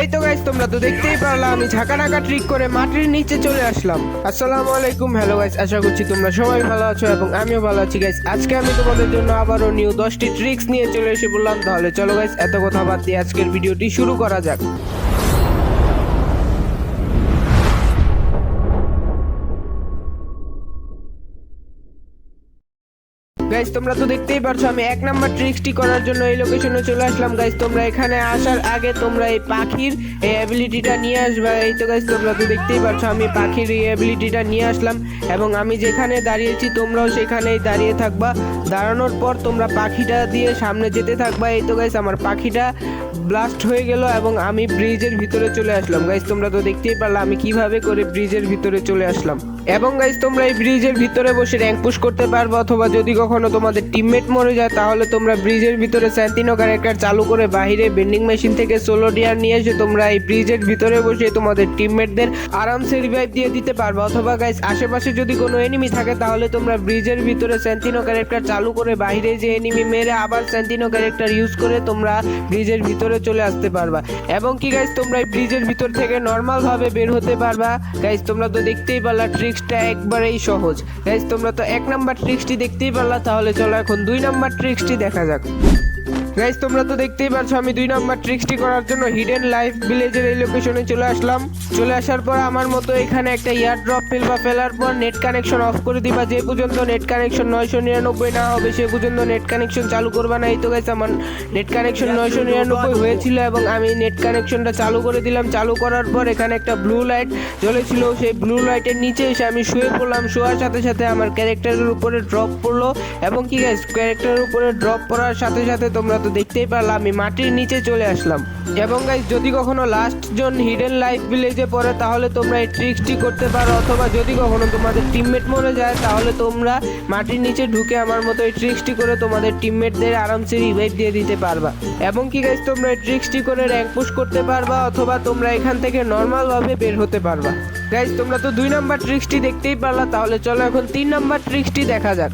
এই তো গাইস তোমরা তো দেখতেই পারলা, আমি ঝাকা ঢাকা ট্রিক করে মাটির নিচে চলে আসলাম। আসসালামু আলাইকুম হ্যালো গাইস আশা করছি তোমরা সবাই ভালো আছো এবং আমিও ভালো আছি গাইস আজকে আমি তোমাদের জন্য আবারও নিউ দশটি ট্রিক্স নিয়ে চলে এসে বললাম তাহলে চলো গাইস এত কথা বাদ দিয়ে আজকের ভিডিওটি শুরু করা যাক। গাইস তোমরা তো দেখতেই পারছ, আমি এক নাম্বার ট্রিক্সটি করার জন্য এই লোকেশনে চলে আসলাম। গাইস তোমরা এখানে আসার আগে তোমরা এই পাখির এই অ্যাবিলিটিটা নিয়ে আসবে। এই তো গাইস তোমরা তো দেখতেই পারছ, আমি পাখির এই অ্যাবিলিটিটা নিয়ে আসলাম এবং আমি যেখানে দাঁড়িয়েছি, তোমরাও সেখানেই দাঁড়িয়ে থাকবা। দাঁড়ানোর পর তোমরা পাখিটা দিয়ে সামনে যেতে থাকবা। এই তো গাইস আমার পাখিটা ব্লাস্ট হয়ে গেল এবং আমি ব্রিজের ভিতরে চলে আসলাম। গাইস তোমরা তো দেখতেই পারলে, আমি কীভাবে করে ব্রিজের ভিতরে চলে আসলাম। এবং গাইস তোমরা এই ব্রিজের ভিতরে বসে র্যাঙ্ক পুশ করতে পারবে, অথবা যদি কখনো তোমাদের টিমমেট মরে যায়, তাহলে তোমরা ব্রিজের ভিতরে স্যান্তিনো ক্যারেক্টার চালু করে বাইরে বেন্ডিং মেশিন থেকে সোলো ডিয়ার নিয়ে এসে তোমরা এই ব্রিজের ভিতরে বসে তোমাদের টিমমেটদের আরামসে রিভাইভ দিয়ে দিতে পারবে। অথবা গাইস আশেপাশে যদি কোনো এনিমি থাকে, তাহলে তোমরা ব্রিজের ভিতরে স্যান্তিনো ক্যারেক্টার চালু করে বাইরে যে এনিমি মেরে আবার স্যান্তিনো ক্যারেক্টার ইউজ করে তোমরা ব্রিজের ভিতরে চলে আসতে পারবা। এবং কি গাইস তোমরা এই ব্রিজের ভিতর থেকে নর্মাল ভাবে বের হতে পারবা। গাইস তোমরা তো দেখতেই পারলা ট্রিক্সটা একবারেই সহজ। তোমরা তো এক নাম্বার ট্রিক্সটি দেখতেই পারলা, তাহলে চলো এখন দুই নাম্বার ট্রিক্সটি দেখা যাক। গাইস তোমরা তো দেখতেই পারছ আমি দুই নম্বর ট্রিক্সটি করার জন্য হিডেন লাইফ ভিলেজের এই লোকেশনে চলে আসলাম। চলে আসার পর আমার মতো এখানে একটা ইয়ার ড্রপ ফেল বা ফেলার পর নেট কানেকশন অফ করে দিবা। যে পর্যন্ত নেট কানেকশন নয়শো নিরানব্বই না হবে সে পর্যন্ত নেট কানেকশন চালু করবা না। এই তো গাইস আমার নেট কানেকশন নয়শো নিরানব্বই হয়েছিল এবং আমি নেট কানেকশনটা চালু করে দিলাম। চালু করার পর এখানে একটা ব্লু লাইট জ্বলেছিল। সেই ব্লু লাইটের নিচে এসে আমি শুয়ে পড়লাম। শোয়ার সাথে সাথে আমার ক্যারেক্টারের উপরে ড্রপ পড়ল। এবং কি গাইস ক্যারেক্টারের উপরে ড্রপ পড়ার সাথে সাথে তোমরা তো দেখতেই পারলাম, আমি মাটির নিচে চলে আসলাম। এবং গাইস যদি কখনো লাস্ট জন হিডেন লাইফ ভিলেজে পড়ে, তাহলে তোমরা এই ট্রিক্সটি করতে পারো। অথবা যদি কখনো তোমাদের টিমমেট মরে যায়, তাহলে তোমরা মাটির নিচে ঢুকে আমার মতো এই ট্রিক্সটি করে তোমাদের টিমমেটদের আরামসে রিভাইভ দিয়ে দিতে পারবা। এবং কি গাইস তোমরা এই ট্রিক্সটি করে র্যাঙ্ক পুশ করতে পারবা, অথবা তোমরা এখান থেকে নর্মাল ভাবে বের হতে পারবা। গাইস তোমরা তো দুই নাম্বার ট্রিক্সটি দেখতেই পারলা, তাহলে চলো এখন তিন নাম্বার ট্রিক্সটি দেখা যাক।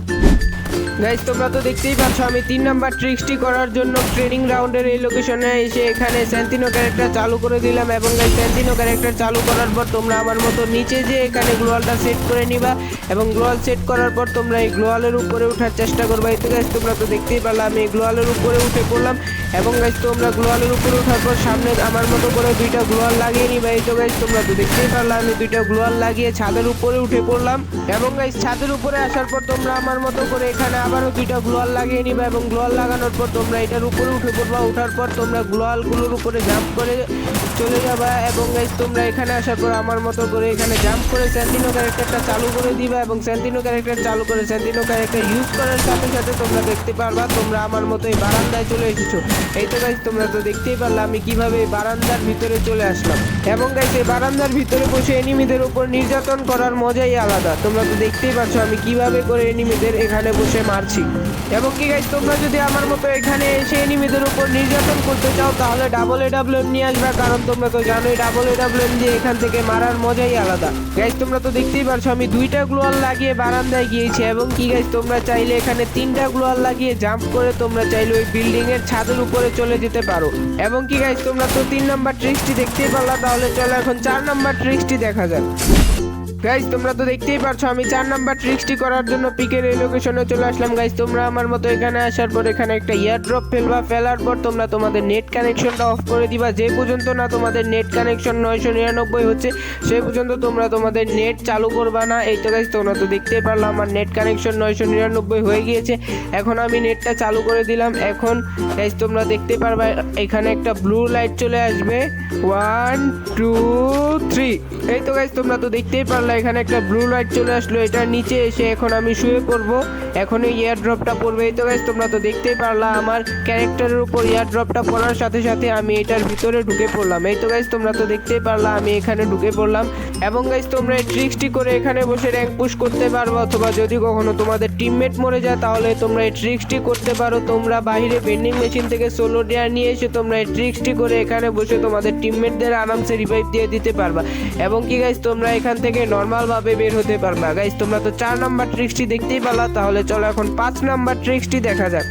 গাইস তোমরা তো দেখতেই পাচ্ছ, আমি তিন নাম্বার ট্রিক্সটি করার জন্য ট্রেনিং রাউন্ডের এই লোকেশনে এসে এখানে স্যান্তিনো ক্যারেক্টার চালু করে দিলাম এবং গাইজ স্যান্তিনো ক্যারেক্টার চালু করার পর তোমরা আমার মতো নিচে যে এখানে গ্লোয়ালটা সেট করে নিবা এবং গ্লোয়াল সেট করার পর তোমরা এই গ্লোয়ালের উপরে উঠার চেষ্টা করবা। এই তো গাইজ তোমরা তো দেখতেই পারলাম আমি গ্লোয়ালের উপরে উঠে পড়লাম। এবং গাইস তোমরা গ্লোয়ালের উপরে ওঠার পর সামনে আমার মতো করে দুইটা গ্লোয়াল লাগিয়ে নিবা। এই তো গাইস তোমরা তো দেখতেই পারলাম আমি দুইটা গ্লোয়াল লাগিয়ে ছাদের উপরে উঠে পড়লাম। এবং গাইস ছাদের উপরে আসার পর তোমরা আমার মতো করে এখানে আবারও দুইটা গ্লোয়াল লাগিয়ে নিবা এবং গ্লোয়াল লাগানোর পর তোমরা এটার উপরে উঠে পড়বা। ওঠার পর তোমরা গ্লোয়ালগুলোর উপরে জাম্প করে চলে যাবা এবং গাইজ তোমরা এখানে আসার পর আমার মতো করে এখানে জাম্প করে স্যান্টিনো ক্যারেক্টারটা চালু করে দিবা এবং স্যান্টিনো ক্যারেক্টার চালু করে স্যান্টিনো ক্যারেক্টার ইউজ করার সাথে সাথে তোমরা দেখতে পারবা, তোমরা আমার মতো এই বারান্দায় চলে এসেছ। এই তো গাইস তোমরা তো দেখতেই পারলা, আমি কীভাবে বারান্দার ভিতরে চলে আসলাম। এবং গাইস এই বারান্দার ভিতরে বসে এনিমিদের উপর নির্যাতন করার মজাই আলাদা। তোমরা তো দেখতেই পাচ্ছ আমি কীভাবে করে এনিমিদের এখানে বসে মারছি। এবং কি গাইস তোমরা যদি আমার মতো এখানে এসে এনিমিদের উপর নির্যাতন করতে চাও, তাহলে ডাবল এ ডাব্লিউ নিয়ে আসবে, কারণ তোমরা তো জানোই ডাবল এ ডাবল এম দিয়ে এখান থেকে মারার মজাই আলাদা। গাইস তোমরা তো দেখতেই পারছ, আমি দুইটা গ্লোয়াল লাগিয়ে বারান্দায় গিয়েছি, এবং কি গাইস তোমরা চাইলে এখানে তিনটা গ্লোয়াল লাগিয়ে জাম্প করে তোমরা চাইলে ওই বিল্ডিং এর ছাদের উপরে চলে যেতে পারো। এবং কি গাইজ তোমরা তো তিন নাম্বার ট্রিক্সটি দেখতেই পারলা, তাহলে চলো এখন চার নাম্বার ট্রিক্সটি দেখা যাক। গাইজ তোমরা তো দেখতেই পারছ, আমি চার নাম্বার ট্রিক্সটি করার জন্য পিকের এই লোকেশনে চলে আসলাম। গাইজ তোমরা আমার মতো এখানে আসার পর এখানে একটা ইয়ার ড্রপ ফেলবা, ফেলার পর তোমরা তোমাদের নেট কানেকশনটা অফ করে দিবা। যে পর্যন্ত না তোমাদের নেট কানেকশন নয়শো নিরানব্বই হচ্ছে, সে পর্যন্ত তোমরা তোমাদের নেট চালু করবা না। এই তো গাইজ তোমরা তো দেখতেই পারল, আমার নেট কানেকশন নয়শো নিরানব্বই হয়ে গিয়েছে। এখন আমি নেটটা চালু করে দিলাম। এখন গাইজ তোমরা দেখতে পারবা, এখানে একটা ব্লু লাইট চলে আসবে। ওয়ান টু থ্রি এই তো গাইজ তোমরা তো দেখতেই পারলা এখানে একটা ব্লু লাইট চলে আসলো, এটার নিচে এসে এখন আমি শুয়ে পড়ব। এখন এই এয়ার ড্রপটা পড়বে এই তো গাইজ তোমরা তো দেখতেই পারলা, আমার ক্যারেক্টারের উপর এয়ার ড্রপটা পড়ার সাথে সাথে আমি এটার ভিতরে ঢুকে পড়লাম। এই তো গাইজ তোমরা তো দেখতেই পারলা, আমি এখানে ঢুকে পড়লাম। এবং গাইজ তোমরা এই ট্রিক্সটি করে এখানে বসে র্যাঙ্ক পুশ করতে পারবে অথবা যদি কখনো তোমাদের টিমমেট মরে যায়, তাহলে তোমরা এই ট্রিক্সটি করতে পারো। তোমরা বাইরে ভেন্ডিং মেশিন থেকে সোলো ডেয়ার নিয়ে এসে তোমরা এই ট্রিক্সটি করে এখানে বসে তোমাদের টিমমেটদের আরামসে রিভাইভ দিয়ে দিতে পারবা। এবং কি গাইজ তোমরা এখান থেকে নর্মাল ভাবে বের হতে পারবা। গাইজ তোমরা তো চার নাম্বার ট্রিক্সটি দেখতেই পারলা, তাহলে চলো এখন পাঁচ নাম্বার ট্রিক্সটি দেখা যাক।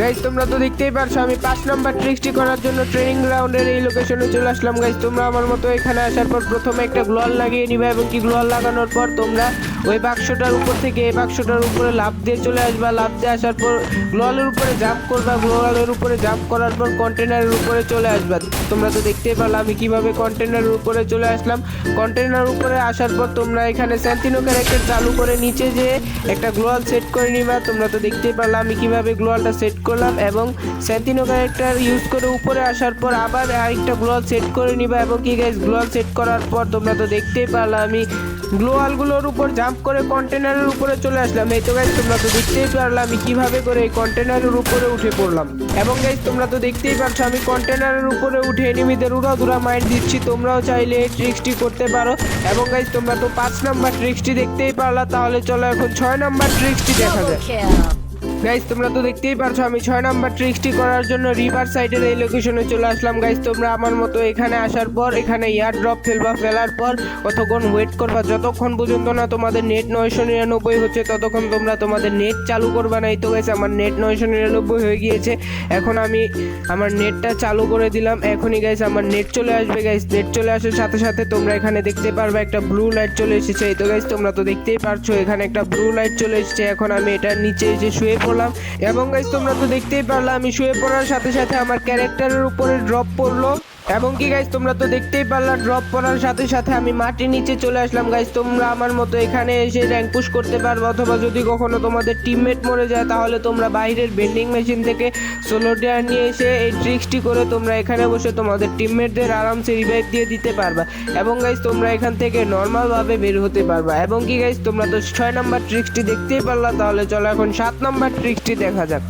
গাইজ তোমরা তো দেখতেই পারছ, আমি পাঁচ নম্বর ট্রিক্সটি করার জন্য ট্রেনিং গ্রাউন্ডের এই লোকেশনে চলে আসলাম। গাইজ তোমরা আমার মতো এখানে আসার পর প্রথমে একটা গ্লোয়াল লাগিয়ে নিবে এবং কি গ্লোয়াল লাগানোর পর তোমরা ওই বাক্সটার উপর থেকে এই বাক্সটার উপরে লাভ দিয়ে চলে আসবা। লাভ দিয়ে আসার পর গ্লোয়ালের উপরে জাম্প করবা। গ্লোয়ালের উপরে জাম্প করার পর কন্টেনারের উপরে চলে আসবা। তোমরা তো দেখতেই পারলে, আমি কীভাবে কন্টেনারের উপরে চলে আসলাম। কন্টেনার উপরে আসার পর তোমরা এখানে স্যান্টিনো ক্যারেক্টার চালু করে নিচে যে একটা গ্লোয়াল সেট করে নিবা। তোমরা তো দেখতেই পারলে, আমি কীভাবে গ্লোয়ালটা সেট করলাম এবং স্যান্টিনো ক্যারেক্টার ইউজ করে উপরে আসার পর আবার আরেকটা গ্লোয়াল সেট করে নিবা এবং কি গাইজ গ্লোয়াল সেট করার পর তোমরা তো দেখতেই পারলে, আমি গ্লোয়ালগুলোর উপর জাম্প করে কন্টেনারের উপরে চলে আসলাম। এই তো গাইজ তোমরা তো দেখতেই পারলে আমি কীভাবে করে এই কন্টেনারের উপরে উঠে পড়লাম। এবং গাইজ তোমরা তো দেখতেই পারছ আমি কন্টেনারের উপরে উঠে এনিমিদের উড়া দুরা মাইন্ড দিচ্ছি, তোমরাও চাইলে এই ট্রিক্সটি করতে পারো। এবং গাইজ তোমরা তো পাঁচ নাম্বার ট্রিক্সটি দেখতেই পারলা, তাহলে চলো এখন ছয় নাম্বার ট্রিক্সটি দেখা যায় গাইজ তোমরা তো দেখতেই পারছ, আমি ছয় নাম্বার ট্রিক্সটি করার জন্য রিভার সাইডের এই লোকেশনে চলে আসলাম। গাইজ তোমরা আমার মতো এখানে আসার পর, এখানে ইয়ার ড্রপ ফেলবা, ফেলার পর কতক্ষণ ওয়েট করবা, যতক্ষণ পর্যন্ত না তোমাদের নেট নয়শো নিরানব্বই হচ্ছে, ততক্ষণ তোমরা তোমাদের নেট চালু করবা না এই তো গাইজ আমার নেট নয়শো নিরানব্বই হয়ে গিয়েছে। এখন আমি আমার নেটটা চালু করে দিলাম। এখনই গাইজ আমার নেট চলে আসবে। গাইজ নেট চলে আসার সাথে সাথে তোমরা এখানে দেখতে পারবে একটা ব্লু লাইট চলে এসেছে। এই তো গাইজ তোমরা তো দেখতেই পারছ, এখানে একটা ব্লু লাইট চলে এসেছে। এখন আমি এটার নিচে এসে শুয়ে পড়লাম এবং গাইজ তোমরা তো দেখতেই পারলাম, আমি শুয়ে পড়ার সাথে সাথে আমার ক্যারেক্টারের উপরে ড্রপ পড়ল। এবং কি গাইজ তোমরা তো দেখতেই পারলা ড্রপ করার সাথে সাথে আমি মাটির নিচে চলে আসলাম গাইজ তোমরা আমার মতো এখানে এসে র্যাঙ্ক পুশ করতে পারবে, অথবা যদি কখনো তোমাদের টিমমেট মরে যায়, তাহলে তোমরা বাইরের বেন্ডিং মেশিন থেকে সোলো ডেয়ার নিয়ে এসে এই ট্রিক্সটি করে তোমরা এখানে বসে তোমাদের টিমমেটদের আরামসে রিভাইভ দিয়ে দিতে পারবা। এবং গাইজ তোমরা এখান থেকে নর্মালভাবে বের হতে পারবা। এবং কি গাইজ তোমরা তো ছয় নম্বর ট্রিক্সটি দেখতেই পারলা, তাহলে চলো এখন সাত নম্বর ট্রিক্সটি দেখা যাক।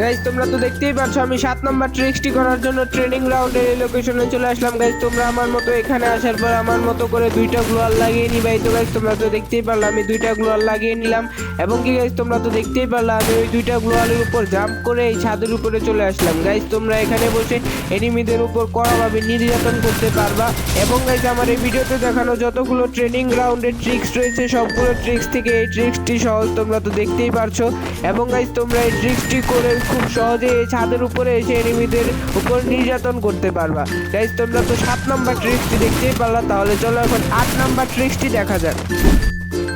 গাইজ তোমরা তো দেখতেই পাচ্ছ, আমি সাত নম্বর ট্রিক্সটি করার জন্য ট্রেনিং গ্রাউন্ডের এই লোকেশনে চলে আসলাম। গাইজ তোমরা আমার মতো এখানে আসার পর আমার মতো করে দুইটা গ্লোয়াল লাগিয়ে নিবাই তো গাইজ তোমরা তো দেখতেই পারলে, আমি দুইটা গ্লোয়াল লাগিয়ে নিলাম। এবং কি গাইজ তোমরা তো দেখতেই পারলে, আমি ওই দুইটা গ্লোয়ালের উপর জাম্প করে এই ছাদের উপরে চলে আসলাম। গাইজ তোমরা এখানে বসে এনিমিদের উপর কড়াভাবে নির্যাতন করতে পারবা। এবং গাইজ আমার এই ভিডিওতে দেখানো যতগুলো ট্রেনিং গ্রাউন্ডের ট্রিক্স রয়েছে, সবগুলো ট্রিক্স থেকে এই ট্রিক্সটি সহজ তোমরা তো দেখতেই পারছ। এবং গাইজ তোমরা এই ট্রিক্সটি করে খুব সহজে এই ছাদের উপরে এসে এনিমিদের উপর নির্যাতন করতে পারবা। গাইজ তোমরা তো সাত নাম্বার ট্রিক্সটি দেখতেই পারলা, তাহলে চলো এখন আট নাম্বার ট্রিক্সটি দেখা যাক।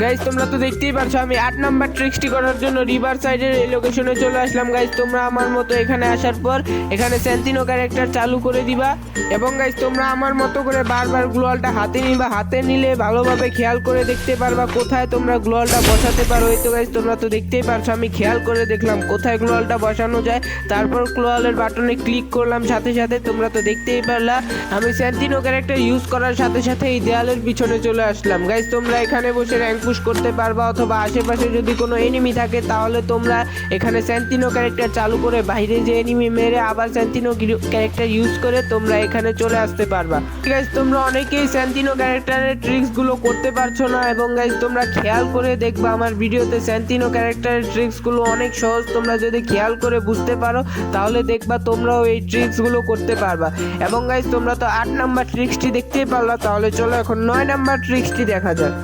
গাইজ তোমরা তো দেখতেই পারছ আমি আট নাম্বার ট্রিক্সটি করার জন্য রিভার সাইডের এই লোকেশনে চলে আসলাম। গাইজ তোমরা আমার মতো এখানে আসার পর, এখানে স্যান্তিনো ক্যারেক্টার চালু করে দিবা। এবং গাইজ তোমরা আমার মতো করে বারবার গ্লোয়ালটা হাতে নিবা। হাতে নিলে ভালোভাবে খেয়াল করে দেখতে পারবা কোথায় তোমরা গ্লোয়ালটা বসাতে পারো। এই তো গাইজ তোমরা তো দেখতেই পারছ, আমি খেয়াল করে দেখলাম কোথায় গ্লোয়ালটা বসানো যায়। তারপর গ্লোয়ালের বাটনে ক্লিক করলাম, সাথে সাথে তোমরা তো দেখতেই পারলা। আমি স্যান্তিনো ক্যারেক্টার ইউজ করার সাথে সাথে এই দেয়ালের পিছনে চলে আসলাম। গাইজ তোমরা এখানে বসে র্যাঙ্ক পুশ করতে পারবা অথবা আশেপাশে যদি কোনো এনিমি থাকে, তাহলে তোমরা এখানে স্যান্তিনো ক্যারেক্টার চালু করে বাইরে যে এনিমি মেরে আবার স্যান্তিনো ক্যারেক্টার ইউজ করে তোমরা এখানে চলে আসতে পারবা। গাইজ তোমরা অনেকেই স্যান্তিনো ক্যারেক্টারের ট্রিক্সগুলো করতে পারছ না এবং গাইজ তোমরা খেয়াল করে দেখবা আমার ভিডিওতে স্যান্তিনো ক্যারেক্টারের ট্রিক্সগুলো অনেক সহজ। তোমরা যদি খেয়াল করে বুঝতে পারো, তাহলে দেখবা তোমরাও এই ট্রিক্সগুলো করতে পারবা। এবং গাইজ তোমরা তো আট নাম্বার ট্রিক্সটি দেখতেই পারলা, তাহলে চলো এখন নয় নাম্বার ট্রিক্সটি দেখা যাক।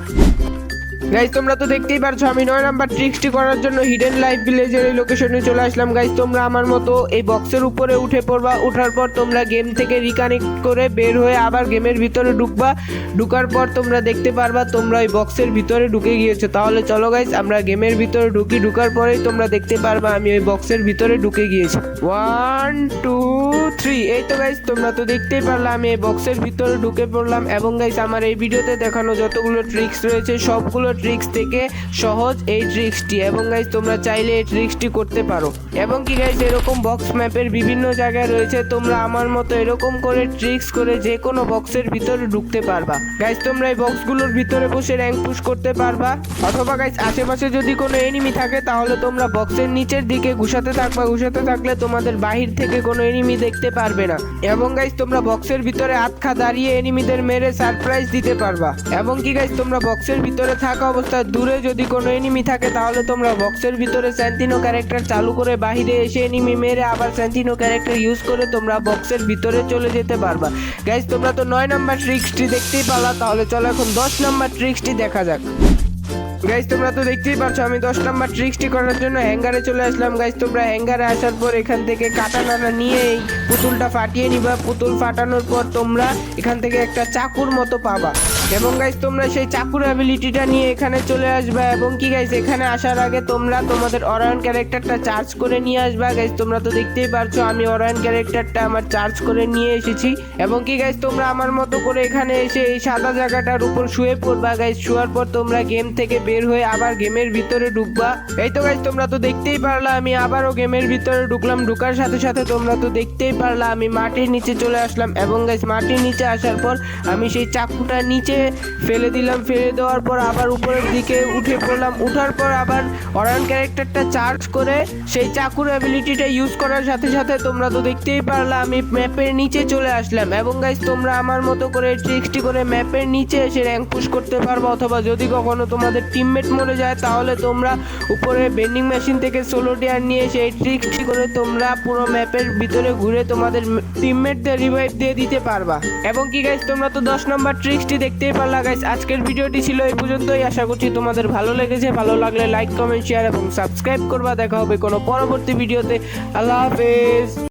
গাইজ তোমরা তো দেখতেই পারছ, আমি নয় নাম্বার ট্রিক্সটি করার জন্য হিডেন লাইফ ভিলেজের এই লোকেশনে চলে আসলাম। গাইজ তোমরা আমার মতো এই বক্সের উপরে উঠে পড়বা ওঠার পর তোমরা গেম থেকে রিকানেক্ট করে বের হয়ে আবার গেমের ভিতরে ঢুকবা। ঢুকার পর তোমরা দেখতে পারবা, তোমরা ওই বক্সের ভিতরে ঢুকে গিয়েছো। তাহলে চলো গাইজ আমরা গেমের ভিতরে ঢুকি, ঢুকার পরেই তোমরা দেখতে পারবা আমি ওই বক্সের ভিতরে ঢুকে গিয়েছি। ওয়ান টু থ্রি এই তো গাইজ তোমরা তো দেখতেই পারলা আমি এই বক্সের ভিতরে ঢুকে পড়লাম। এবং গাইজ আমার এই ভিডিওতে দেখানো যতগুলো ট্রিক্স রয়েছে, সবগুলো ট্রিক্স থেকে সহজ এই ট্রিক্সটি এবং গাইজ তোমরা চাইলে এই ট্রিক্সটি করতে পারো। এবং কি গাইজ এরকম বক্স ম্যাপের বিভিন্ন জায়গায় রয়েছে, তোমরা আমার মতো এরকম করে ট্রিক্স করে যে কোনো বক্সের ভিতরে ঢুকতে পারবা। গাইজ তোমরা এই বক্সগুলোর ভিতরে বসে র্যাঙ্ক পুশ করতে পারবা। অথবা গাইজ আশেপাশে যদি কোনো এনিমি থাকে, তাহলে তোমরা বক্সের নিচের দিকে ঘুষাতে থাকবা। ঘুষাতে থাকলে তোমাদের বাহির থেকে কোনো এনিমি দেখতে পারবে না। এবং গাইজ তোমরা বক্সের ভিতরে আটকা দাঁড়িয়ে এনিমিদের মেরে সারপ্রাইজ দিতে পারবা। এবং কি গাইজ তোমরা বক্সের ভিতরে থাকা। অবস্থায় দূরে যদি কোনো এনিমি থাকে, তাহলে তোমরা বক্সের ভিতরে স্যান্টিনো ক্যারেক্টার চালু করে বাহিরে এসে এনিমি মেরে আবার স্যান্টিনো ক্যারেক্টার ইউজ করে তোমরা বক্সের ভিতরে চলে যেতে পারবা। গাইজ তোমরা তো নয় নাম্বার ট্রিক্সটি দেখতেই পালা, তাহলে চলো এখন দশ নাম্বার ট্রিক্সটি দেখা যাক। গাইজ তোমরা তো দেখতেই পারছ, আমি দশ নাম্বার ট্রিক্সটি করার জন্য হ্যাঙ্গারে চলে আসলাম। গাইজ তোমরা হ্যাঙ্গারে আসার পর এখান থেকে কাটানাটা নিয়ে এই পুতুলটা ফাটিয়ে নিবা। পুতুল ফাটানোর পর তোমরা এখান থেকে একটা চাকুর মতো পাবা। এবং গাইজ তোমরা সেই চাকুর অ্যাবিলিটিটা নিয়ে এখানে চলে আসবা এবং কি গাইজ এখানে আসার আগে তোমরা তোমাদের অরায়ন ক্যারেক্টারটা চার্জ করে নিয়ে আসবা। গাইজ তোমরা তো দেখতেই পারছ, আমি অরায়ন ক্যারেক্টারটা আমার চার্জ করে নিয়ে এসেছি। এবং কি গাইজ তোমরা আমার মতো করে এখানে এসে এই সাদা জায়গাটার উপর শুয়ে পড়বা। গাইজ শোয়ার পর তোমরা গেম থেকে বের হয়ে আবার গেমের ভিতরে ঢুকবা। এই তো গাইজ তোমরা তো দেখতেই পারলা, আমি আবারও গেমের ভিতরে ঢুকলাম। ঢুকার সাথে সাথে তোমরা তো দেখতেই পারলা, আমি মাটির নিচে চলে আসলাম। এবং গাইজ মাটির নিচে আসার পর আমি সেই চাকুটা নিচে ফেলে দিলাম, ফেলে দেওয়ার পর আবার উপরের দিকে উঠে পড়লাম। উঠার পর আবার অরান ক্যারেক্টারটা চার্জ করে সেই চাকুর অ্যাবিলিটিটা ইউজ করার সাথে সাথে তোমরা তো দেখতেই পারলা, আমি ম্যাপের নিচে চলে আসলাম। এবং গাইজ তোমরা আমার মতো করে ট্রিক্সটি করে ম্যাপের নিচে এসে র্যাঙ্ক পুশ করতে পারবে, অথবা যদি কখনো তোমাদের টিমমেট মরে যায়, তাহলে তোমরা উপরে বেন্ডিং মেশিন থেকে সোলো টিয়ার নিয়ে সেই ট্রিক্সটি করে তোমরা পুরো ম্যাপের ভিতরে ঘুরে তোমাদের টিমমেটদের রিভাইভ দিয়ে দিতে পারবা। এবং কি গাইজ তোমরা তো দশ নম্বর ট্রিক্সটি দেখতেই পারলা গাইস আজকের ভিডিওটি ছিল এই পর্যন্তই। আশা করছি তোমাদের ভালো লেগেছে। ভালো লাগলে লাইক কমেন্ট শেয়ার এবং সাবস্ক্রাইব করবা। দেখা হবে কোনো পরবর্তী ভিডিওতে। আল্লাহ হাফেজ।